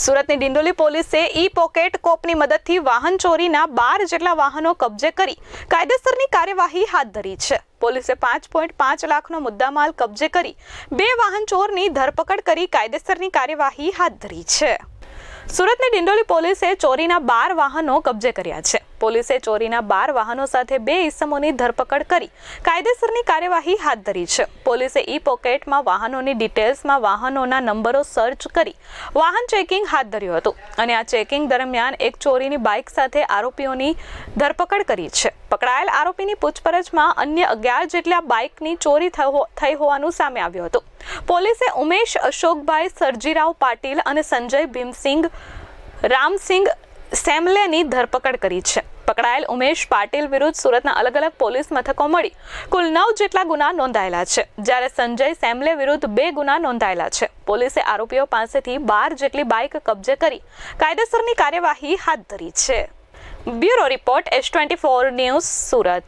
સુરતની ડિંડોલી પોલીસે ઈ પોકેટ કોપની મદદથી વાહન ચોરીના બાર જેટલા વાહનો કબજે કરી કાયદેસરની કાર્યવાહી હાથ ધરી છે. પોલીસે પાંચ પોઈન્ટ પાંચ લાખનો મુદ્દામાલ કબજે કરી બે વાહન ચોરની ધરપકડ કરી કાયદેસરની કાર્યવાહી હાથ ધરી છે. સુરતની ડિંડોલી પોલીસે ચોરીના બાર વાહનો કબજે કર્યા છે. પોલીસે ચોરીના બાર વાહનો સાથે બે ઇસમોની ધરપકડ કરી કાયદેસરની કાર્યવાહી હાથ ધરી છે. પોલીસે ઈ પોકેટમાં વાહનોની ડિટેલ્સમાં વાહનોના નંબરો સર્ચ કરી વાહન ચેકિંગ હાથ ધર્યું હતું અને આ ચેકિંગ દરમિયાન એક ચોરીની બાઇક સાથે આરોપીઓની ધરપકડ કરી છે. પકડાયેલ આરોપીની પૂછપરછમાં અન્ય અગિયાર જેટલા બાઇકની ચોરી થઈ હોવાનું સામે આવ્યું હતું. પોલીસે ઉમેશ અશોકભાઈ, સરજીરાવ પાટીલ અને સંજય ભીમસિંગ રામસિંગ સેમલેની ધરપકડ કરી છે. પકડાયેલ ઉમેશ પાટીલ વિરુદ્ધ સુરતના અલગ અલગ પોલીસ મથકો મળી કુલ નવ જેટલા ગુના નોંધાયેલા છે. જ્યારે સંજય સેમલે વિરુદ્ધ બે ગુના નોંધાયેલા છે. પોલીસે આરોપીઓ પાસેથી બાર જેટલી બાઇક કબજે કરી કાયદેસરની કાર્યવાહી હાથ ધરી છે. Bureau report S twenty four news Surat.